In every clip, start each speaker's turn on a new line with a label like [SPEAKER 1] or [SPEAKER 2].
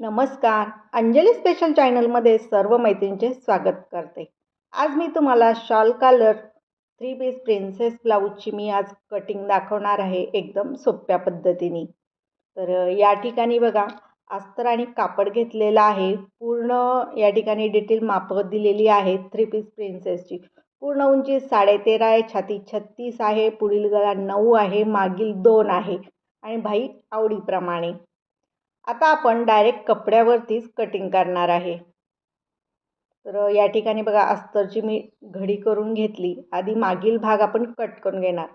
[SPEAKER 1] नमस्कार. अंजली स्पेशल चॅनलमध्ये सर्व मैत्रिणींचे स्वागत करते. आज मी तुम्हाला shawl collar three piece princess ब्लाऊजची मी आज कटिंग दाखवणार आहे एकदम सोप्या पद्धतीने. तर या ठिकाणी बघा अस्तर आणि कापड घेतलेलं आहे. पूर्ण या ठिकाणी डिटेल मापं दिलेली आहेत थ्री पीस प्रिन्सेसची पूर्ण उंची साडेतेरा आहे छाती छत्तीस आहे पुढील गळा नऊ आहे मागील दोन आहे. आणि भाई आवडीप्रमाणे. आता आपण डायरेक्ट कपड्यावरतीच कटिंग करणार आहे. तर या ठिकाणी बघा अस्तरची मी घडी करून घेतली. आधी मागील भाग आपण कट करून घेणार.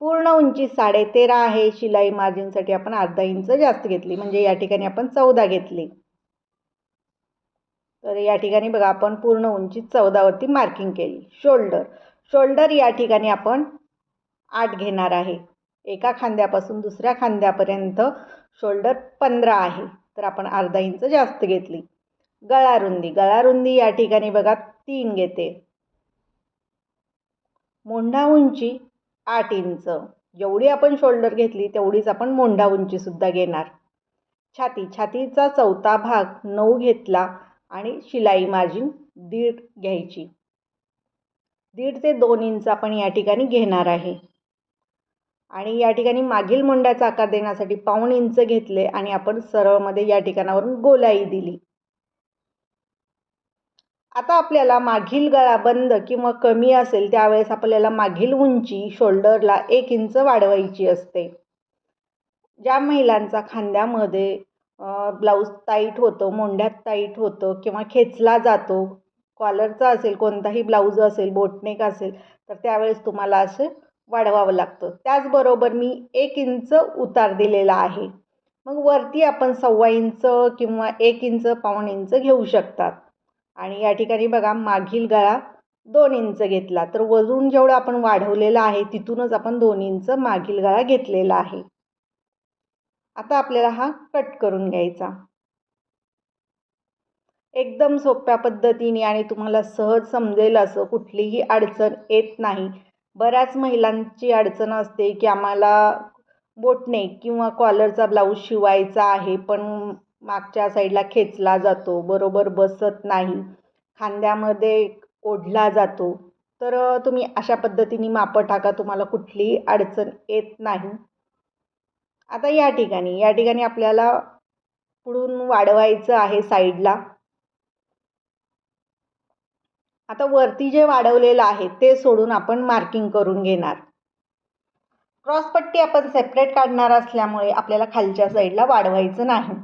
[SPEAKER 1] पूर्ण उंची साडेतेरा आहे. शिलाई मार्जिनसाठी आपण अर्धा इंच जास्त घेतली. म्हणजे या ठिकाणी आपण चौदा घेतली. तर या ठिकाणी बघा आपण पूर्ण उंची चौदावरती मार्किंग केली. शोल्डर शोल्डर या ठिकाणी आपण आठ घेणार आहे. एका खांद्यापासून दुसऱ्या खांद्यापर्यंत शोल्डर पंधरा आहे. तर आपण अर्धा इंच जास्त घेतली. गळारुंदी. गळारुंदी या ठिकाणी बघा तीन घेते. मोंढा उंची आठ इंच. जेवढी आपण शोल्डर घेतली तेवढीच आपण मोंढा उंचीसुद्धा घेणार. छाती. छातीचा चौथा भाग नऊ घेतला आणि शिलाई मार्जिन दीड घ्यायची. दीड ते दोन इंच आपण या ठिकाणी घेणार आहे. आणि या ठिकाणी मागील मुंड्याचा आकार देण्यासाठी पाऊण इंच घेतले आणि आपण सरळमध्ये या ठिकाणावरून गोलाई दिली. आता आपल्याला मागील गळा बंद किंवा कमी असेल त्यावेळेस आपल्याला मागील उंची शोल्डरला एक इंच वाढवायची असते. ज्या महिलांचा खांद्यामध्ये ब्लाऊज टाईट होतो मोंढ्यात टाईट होतं किंवा खेचला जातो कॉलरचा असेल कोणताही ब्लाऊज असेल बोटनेक असेल तर त्यावेळेस तुम्हाला असं वाढवावं लागतं. त्याचबरोबर मी एक इंच उतार दिलेला आहे. मग वरती आपण सव्वा इंच किंवा एक इंच पाऊण इंच घेऊ शकतात. आणि या ठिकाणी बघा मागील गळा दोन इंच घेतला. तर वरून जेवढं आपण वाढवलेलं आहे तिथूनच आपण दोन इंच मागील गळा घेतलेला आहे. आता आपल्याला हा कट करून घ्यायचा. एकदम सोप्या पद्धतीने आणि तुम्हाला सहज समजेल असं कुठलीही अडचण येत नाही. बऱ्याच महिलांची अडचण असते की आम्हाला बोटने किंवा कॉलरचा ब्लाऊज शिवायचा आहे पण मागच्या साईडला खेचला जातो बरोबर बसत नाही खांद्यामध्ये ओढला जातो. तर तुम्ही अशा पद्धतीने मापं टाका तुम्हाला कुठलीही अडचण येत नाही. आता या ठिकाणी या ठिकाणी आपल्याला पुढून वाढवायचं आहे साईडला. आता वरती जे वाढवलेलं आहे ते सोडून आपण मार्किंग करून घेणार. क्रॉसपट्टी आपण सेपरेट काढणार असल्यामुळे आपल्याला खालच्या साईडला वाढवायचं नाही.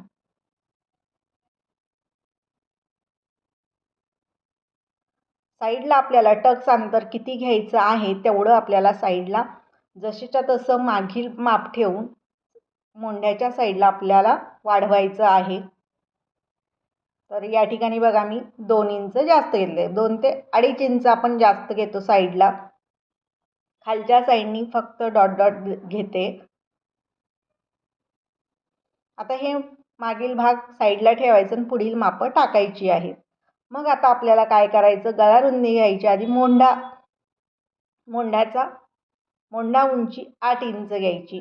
[SPEAKER 1] साईडला आपल्याला टक्स अंतर किती घ्यायचं आहे तेवढं आपल्याला साईडला जशीच्या तसं मागील माप ठेवून मोंढ्याच्या साईडला आपल्याला वाढवायचं आहे. तर या ठिकाणी बघा मी दोन इंच जास्त घेतले दोन ते अडीच इंच आपण जास्त घेतो साईडला. खालच्या साईडनी फक्त डॉट डॉट घेते. आता हे मागील भाग साईडला ठेवायचं आणि पुढील मापं टाकायची आहेत मग आता आपल्याला काय करायचं? गळा रुंदी घ्यायची. आधी मोंढा मोंढ्याचा मोंढा उंची आठ इंच घ्यायची.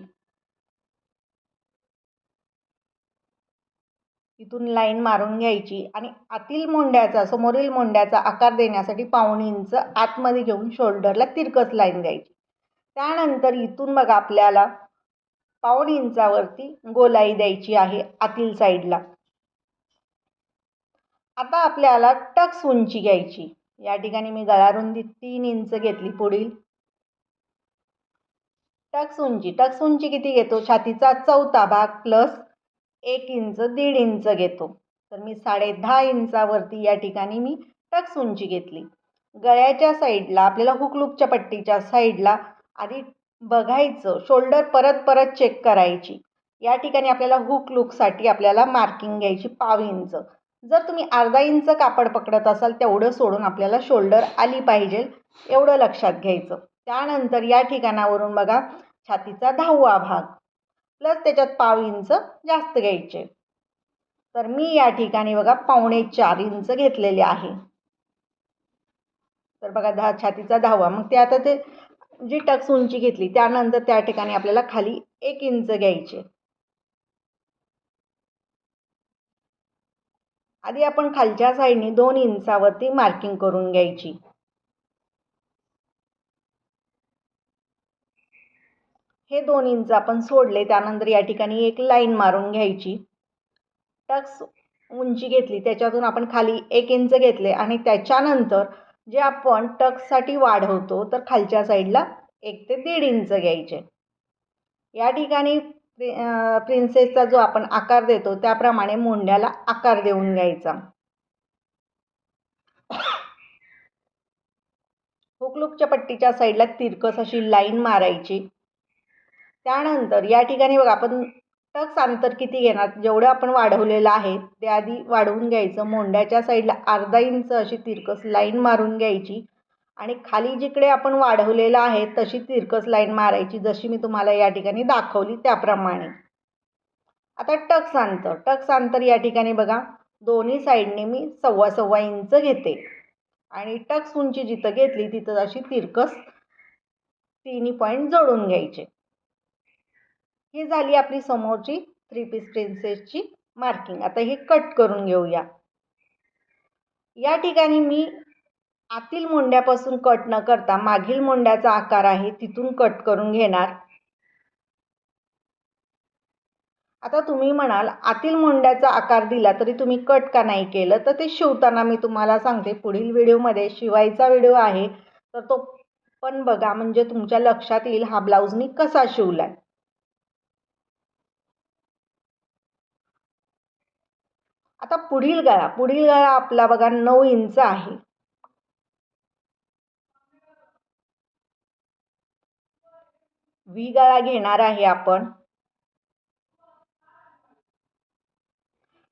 [SPEAKER 1] तिथून लाईन मारून घ्यायची आणि आतील मोंड्याचा समोरील मोंड्याचा आकार देण्यासाठी पाऊण इंच आतमध्ये घेऊन शोल्डरला तिरकस लाईन द्यायची. त्यानंतर इथून बघा आपल्याला पाऊण इंचावरती गोलाई द्यायची आहे आतील साईडला. आता आपल्याला टक्स उंची घ्यायची. या ठिकाणी मी गळारुंदी तीन इंच घेतली पुढील. टक्स उंची टक्स उंची किती घेतो? छातीचा चौथा भाग प्लस एक इंच दीड इंच घेतो. तर मी साडे दहा इंचावरती या ठिकाणी मी टक्स उंची घेतली. गळ्याच्या साईडला आपल्याला हुकलुकच्या पट्टीच्या साईडला आधी बघायचं शोल्डर परत परत चेक करायची. या ठिकाणी आपल्याला हुक लुकसाठी आपल्याला मार्किंग घ्यायची पाव इंच. जर तुम्ही अर्धा इंच कापड पकडत असाल तेवढं सोडून आपल्याला शोल्डर आली पाहिजे एवढं लक्षात घ्यायचं. त्यानंतर या ठिकाणावरून बघा छातीचा दहावा भाग. प्लस त्याच्यात पाव इंच जास्त घ्यायचे. तर मी या ठिकाणी बघा पावणे चार इंच घेतलेले आहे. तर बघा दहा छातीचा दहावा. मग ते आता ते जी टक्स उंची घेतली त्यानंतर त्या ठिकाणी आपल्याला खाली एक इंच घ्यायचे. आधी आपण खालच्या साईडने दोन इंचावरती मार्किंग करून घ्यायची. हे दोन इंच आपण सोडले त्यानंतर या ठिकाणी एक लाईन मारून घ्यायची. टक्स उंची घेतली त्याच्यातून आपण खाली एक इंच घेतले आणि त्याच्यानंतर जे आपण टक्ससाठी वाढवतो तर खालच्या साईडला एक ते दीड इंच घ्यायचे. या ठिकाणी प्रि प्रिन्सेसचा जो आपण आकार देतो त्याप्रमाणे मोंड्याला आकार देऊन घ्यायचा. हुकलुकच्या पट्टीच्या साईडला तिरकस अशी लाईन मारायची. त्यानंतर या ठिकाणी बघा आपण टक्स अंतर किती घेणार? जेवढं आपण वाढवलेलं आहे ते आधी वाढवून घ्यायचं. मोंड्याच्या साईडला अर्धा इंच अशी तिरकस लाईन मारून घ्यायची. आणि खाली जिकडे आपण वाढवलेलं आहे तशी तिरकस लाईन मारायची जशी मी तुम्हाला या ठिकाणी दाखवली त्याप्रमाणे. आता टक्स अंतर. टक्स अंतर या ठिकाणी बघा दोन्ही साईडने मी सव्वा सव्वा इंच घेते. आणि टक्स उंची जिथं घेतली तिथं अशी तिरकस तिन्ही पॉईंट जोडून घ्यायचे. ही झाली आपली समोरची थ्री पीस प्रिन्सेसची मार्किंग आता हे कट करून घेऊया. या ठिकाणी मी आतील मोंड्यापासून कट न करता मागील मोंड्याचा आकार आहे तिथून कट करून घेणार. आता तुम्ही म्हणाल आतील मोंड्याचा आकार दिला तरी तुम्ही कट का नाही केलं? तर ते शिवताना मी तुम्हाला सांगते पुढील व्हिडिओमध्ये शिवायचा व्हिडिओ आहे तर तो पण बघा म्हणजे तुमच्या लक्षात येईल हा ब्लाऊज मी कसा शिवला आता पुढील गळा पुढील गळा आपला बघा नऊ इंच आहे. वी गळा घेणार आहे आपण.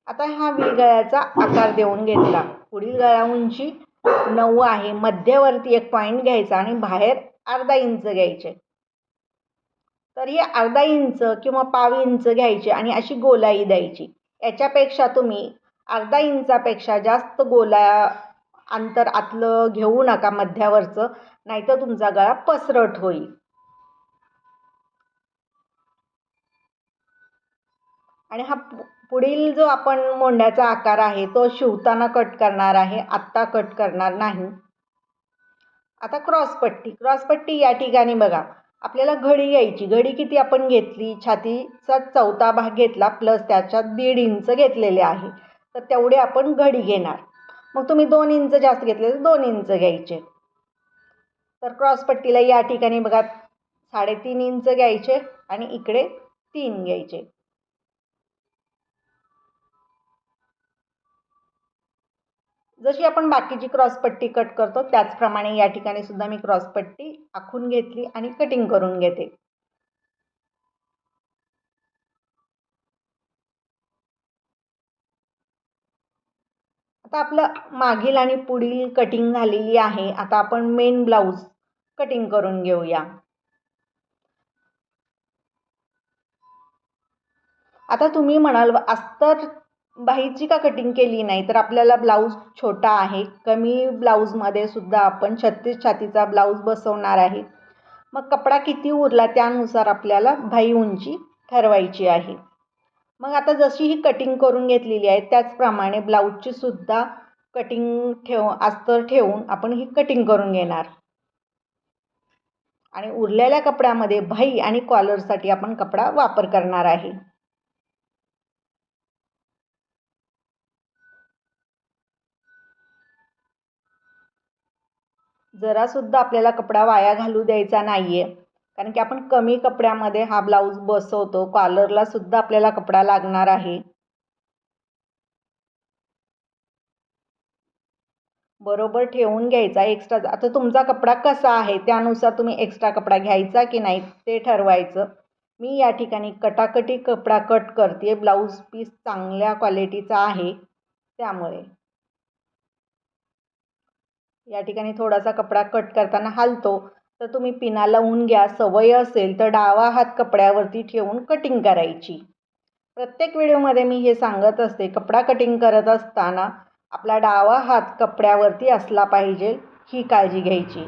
[SPEAKER 1] आता हा वी गळ्याचा आकार देऊन घेतला. पुढील गळा उंची नऊ आहे. मध्यवर्ती एक पॉईंट घ्यायचा आणि बाहेर अर्धा इंच घ्यायचे. तर हे अर्धा इंच किंवा पाव इंच घ्यायचे आणि अशी गोलाई द्यायची. याच्यापेक्षा तुम्ही अर्धा इंचापेक्षा जास्त गोला अंतर आतलं घेऊ नका मध्यावरचं नाहीतर तुमचा गळा पसरट होईल. आणि हा पुढील जो आपण मोंड्याचा आकार आहे तो शिवताना कट करणार आहे आत्ता कट करणार नाही. आता क्रॉसपट्टी क्रॉसपट्टी या ठिकाणी बघा. आपल्याला घडी यायची घडी किती आपण घेतली छातीचा चौथा भाग घेतला प्लस त्याच्यात दीड इंच घेतलेले आहे. तर तेवढे आपण घडी घेणार. मग तुम्ही दोन इंच जास्त घेतले तर दोन इंच घ्यायचे. तर क्रॉसपट्टीला या ठिकाणी बघा साडेतीन इंच घ्यायचे आणि इकडे तीन घ्यायचे. जशी आपण बाकीची क्रॉसपट्टी कट करतो त्याचप्रमाणे या ठिकाणी सुद्धा मी क्रॉसपट्टी आखून घेतली आणि कटिंग करून घेते. आता आपलं मागील आणि पुढील कटिंग झालेली आहे. आता आपण मेन ब्लाऊज कटिंग करून घेऊया. आता तुम्ही म्हणाल अस्तर बाहीची का कटिंग केली नाही? तर आपल्याला ब्लाऊज छोटा आहे. कमी ब्लाऊजमध्ये सुद्धा आपण छत्तीस छातीचा ब्लाऊज बसवणार आहे. मग कपडा किती उरला त्यानुसार आपल्याला भाई उंची ठरवायची आहे. मग आता जशी ही कटिंग करून घेतलेली आहे त्याचप्रमाणे ब्लाऊजची सुद्धा कटिंग ठेव अस्तर ठेवून आपण ही कटिंग करून घेणार. आणि उरलेल्या कपड्यामध्ये भाई आणि कॉलरसाठी आपण कपडा वापर करणार आहे. जरासुद्धा आपल्याला कपडा वाया घालू द्यायचा नाही आहे कारण की आपण कमी कपड्यामध्ये हा ब्लाऊज बसवतो. कॉलरला सुद्धा आपल्याला कपडा लागणार आहे. बरोबर ठेवून घ्यायचा एक्स्ट्रा आता तुमचा कपडा कसा आहे? त्यानुसार तुम्ही एक्स्ट्रा कपडा घ्यायचा की नाही ते ठरवायचं. मी या ठिकाणी कटाकटी कपडा कट करते ब्लाऊज पीस चांगल्या क्वालिटीचा आहे. त्यामुळे. या ठिकाणी थोडासा कपडा कट करताना हालतो. तर तुम्ही पिना लावून घ्या सवय असेल तर डावा हात कपड्यावरती ठेवून कटिंग करायची. प्रत्येक व्हिडिओमध्ये मी हे सांगत असते कपडा कटिंग करत असताना आपला डावा हात कपड्यावरती असला पाहिजे ही काळजी घ्यायची.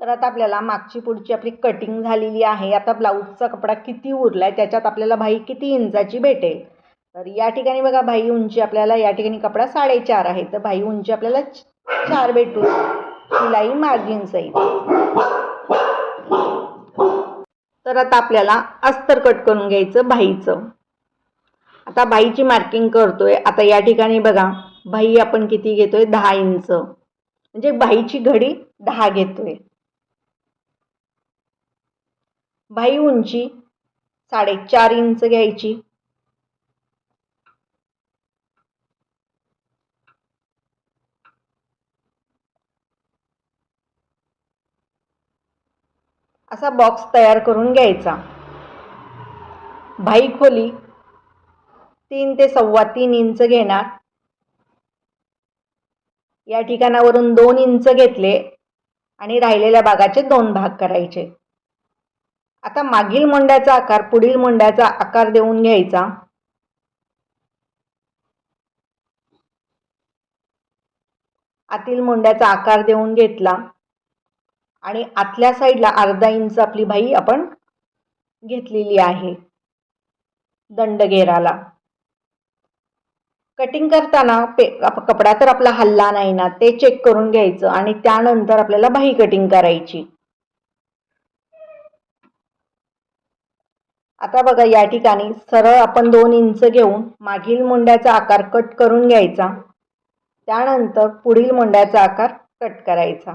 [SPEAKER 1] तर आता आपल्याला मागची पुढची आपली कटिंग झालेली आहे. आता ब्लाऊजचा कपडा किती उरला आहे त्याच्यात आपल्याला भाई किती इंचाची भेटेल? तर या ठिकाणी बघा भाई उंची आपल्याला या ठिकाणी कपडा साडेचार आहे तर भाई उंची आपल्याला चार भेटू शिलाई मार्जिन सहित. तर आता आपल्याला अस्तर कट करून घ्यायचं भाईचं. आता भाईची मार्किंग करतोय. आता या ठिकाणी बघा भाई आपण किती घेतोय? दहा इंच. म्हणजे भाईची घडी दहा घेतोय. भाई उंची साडेचार इंच घ्यायची. असा बॉक्स तयार करून घ्यायचा. भाई खोली तीन ते सव्वा तीन इंच घेणार. या ठिकाणावरून दोन इंच घेतले आणि राहिलेल्या भागाचे दोन भाग करायचे. आता मागील मोंड्याचा आकार पुढील मोंड्याचा आकार देऊन घ्यायचा. आतील मोंड्याचा आकार देऊन घेतला. आणि आतल्या साईडला अर्धा इंच आपली बाई आपण घेतलेली आहे. दंडगेराला कटिंग करताना पे कपडा तर आपला हल्ला नाही ना ते चेक करून घ्यायचं आणि त्यानंतर आपल्याला बाही कटिंग करायची. आता बघा या ठिकाणी सरळ आपण दोन इंच घेऊन मागील मुंड्याचा आकार कट करून घ्यायचा. त्यानंतर पुढील मुंड्याचा आकार कट करायचा.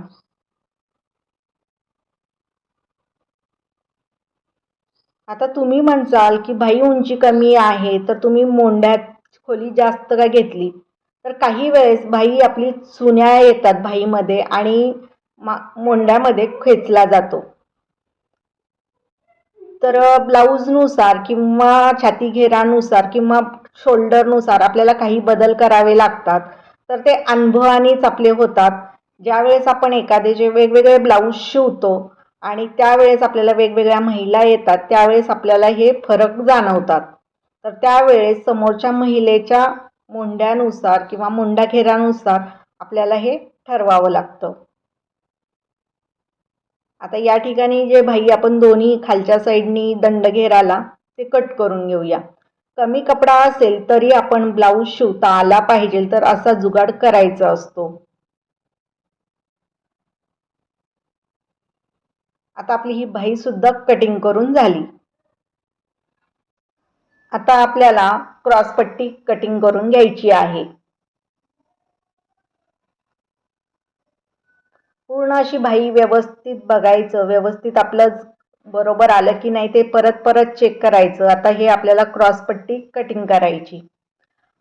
[SPEAKER 1] आता तुम्ही म्हणसाल की भाई उंची कमी आहे तर तुम्ही मोंड्यात खोली जास्त का घेतली? तर काही वेळेस भाई आपली चुन्या येतात भाईमध्ये आणि मा मोंड्यामध्ये खेचला जातो. तर ब्लाऊजनुसार किंवा छाती घेरानुसार किंवा शोल्डरनुसार आपल्याला काही बदल करावे लागतात. तर ते अनुभवानेच आपले होतात. ज्यावेळेस आपण एखादे जे वेगवेगळे ब्लाऊज शिवतो आणि त्यावेळेस आपल्याला वेगवेगळ्या महिला येतात त्यावेळेस आपल्याला हे फरक जाणवतात. तर त्यावेळेस समोरच्या महिलेच्या मुंड्यानुसार किंवा मुंडाखेरानुसार आपल्याला हे ठरवावं लागतं. आता या ठिकाणी जे भाई आपण दोन्ही खालच्या साईडनी दंडघेराला ते कट करून घेऊया. कमी कपडा असेल तरी आपण ब्लाऊज शिवता आला पाहिजे तर असा जुगाड करायचा असतो. आता आपली ही बाही सुद्धा कटिंग करून झाली. आता आपल्याला क्रॉसपट्टी कटिंग करून घ्यायची आहे. पूर्ण अशी भाई व्यवस्थित बघायचं व्यवस्थित आपलं बरोबर आलं की नाही ते परत परत चेक करायचं. आता हे आपल्याला क्रॉसपट्टी कटिंग करायची.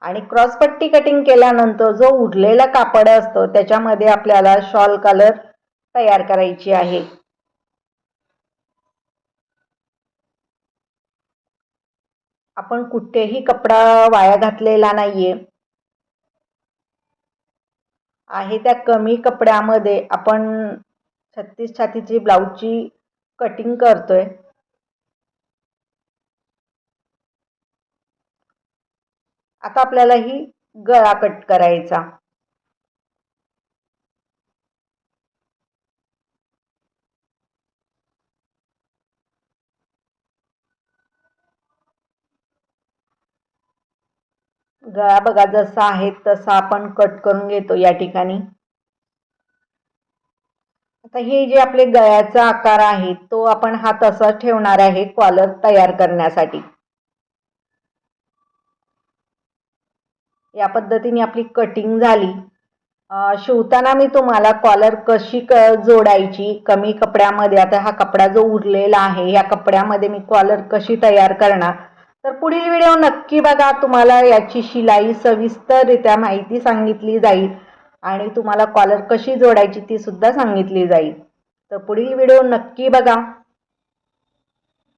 [SPEAKER 1] आणि क्रॉसपट्टी कटिंग केल्यानंतर जो उरलेला कापड असतो त्याच्यामध्ये आपल्याला शॉल कलर तयार करायची आहे. आपण कुठेही कपडा वाया घातलेला नाहीये. आहे त्या कमी कपड्यामध्ये आपण छत्तीस छातीची ब्लाऊजची कटिंग करतोय. आता आपल्याला ही गळा कट करायचा. गळा बघा जसा आहे तसा आपण कट करून घेतो या ठिकाणी. आता हे जे आपले गळ्याचा आकार आहे तो आपण हा तसा ठेवणार आहे कॉलर तयार करण्यासाठी. या पद्धतीने आपली कटिंग झाली. शिवताना मी तुम्हाला कॉलर कशी क जोडायची कमी कपड्यामध्ये आता हा कपडा जो उरलेला आहे या कपड्यामध्ये मी कॉलर कशी तयार करणार तर पुढील व्हिडिओ नक्की बघा. तुम्हाला याची शिलाई सविस्तररित्या माहिती सांगितली जाईल आणि तुम्हाला कॉलर कशी जोडायची ती सुद्धा सांगितली जाईल. तर पुढील व्हिडिओ नक्की बघा.